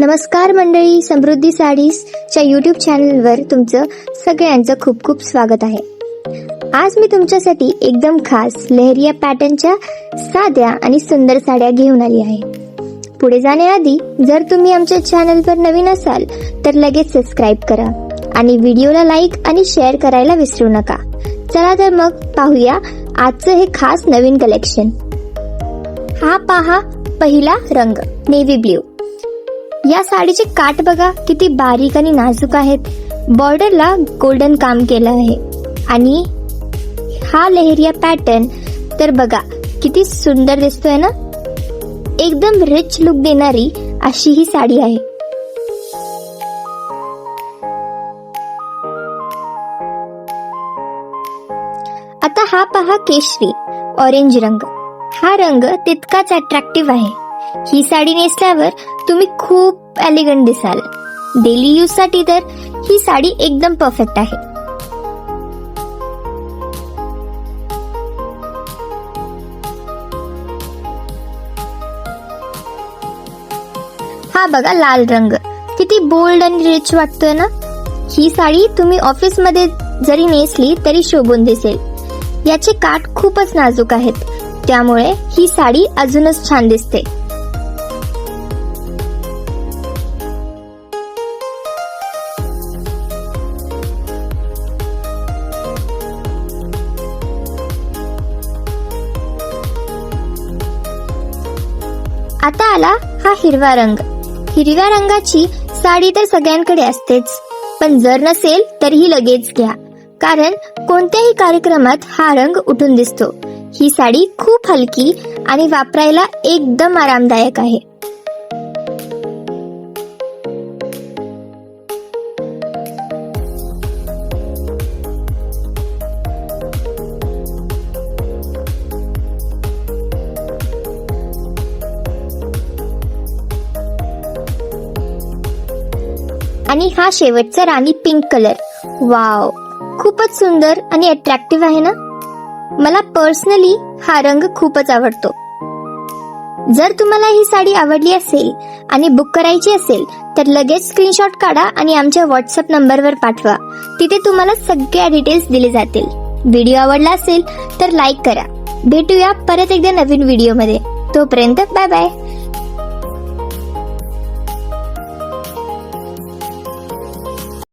नमस्कार मंडळी समृद्धी साडीजच्या यूट्यूब चॅनलवर तुमचं सगळ्यांचं खूप खूप स्वागत आहे. आज मी तुमच्यासाठी एकदम खास लहरिया पॅटर्नच्या साध्या आणि सुंदर साड्या घेऊन आली आहे. पुढे जाण्याआधी जर तुम्ही आमच्या चॅनलवर नवीन असाल तर लगेच सबस्क्राईब करा आणि व्हिडिओला लाईक आणि शेअर करायला विसरू नका. चला तर मग पाहूया आजचं हे खास नवीन कलेक्शन हा पहा पहिला रंग नेव्ही ब्ल्यू या साडीचे काठ बघा किती बारीक आणि नाजूक आहेत. बॉर्डरला गोल्डन काम केलं आहे. आणि हा लेहरिया पॅटर्न तर बघा किती सुंदर दिसतोय ना? एकदम रिच लुक देणारी अशी ही साडी आहे. आता हा पहा केशरी ऑरेंज रंग. हा रंग तितकाच अट्रॅक्टिव्ह आहे. ही साडी नेसल्यावर तुम्ही खूप एलिगंट दिसाल. डेली यूजसाठी तर ही साडी एकदम परफेक्ट आहे. हा बघा लाल रंग. किती बोल्ड आणि रिच वाटतोय ना? ही साडी तुम्ही ऑफिसमध्ये जरी नेसली तरी शोभून दिसेल. याचे काठ खूपच नाजूक आहेत. त्यामुळे ही साडी अजूनच छान दिसते. आता आला हा हिरवा रंग. हिरव्या रंगाची साडी तर सगळ्यांकडे असतेच. पण जर नसेल तरीही लगेच घ्या. कारण कोणत्याही कार्यक्रमात हा रंग उठून दिसतो. ही साडी खूप हलकी आणि वापरायला एकदम आरामदायक आहे. आणि हा शेवटचा राणी पिंक कलर वाव खूपच सुंदर आणि अट्रॅक्टिव्ह आहे ना? मला पर्सनली हा रंग खूपच आवडतो. जर तुम्हाला ही साडी आवडली असेल आणि बुक करायची असेल तर लगेच स्क्रीनशॉट काढा आणि आमच्या व्हॉट्सअप नंबरवर पाठवा. तिथे तुम्हाला सगळ्या डिटेल्स दिले जातील. व्हिडिओ आवडला असेल तर लाईक करा. भेटूया परत एकदा नवीन व्हिडिओमध्ये तोपर्यंत बाय बाय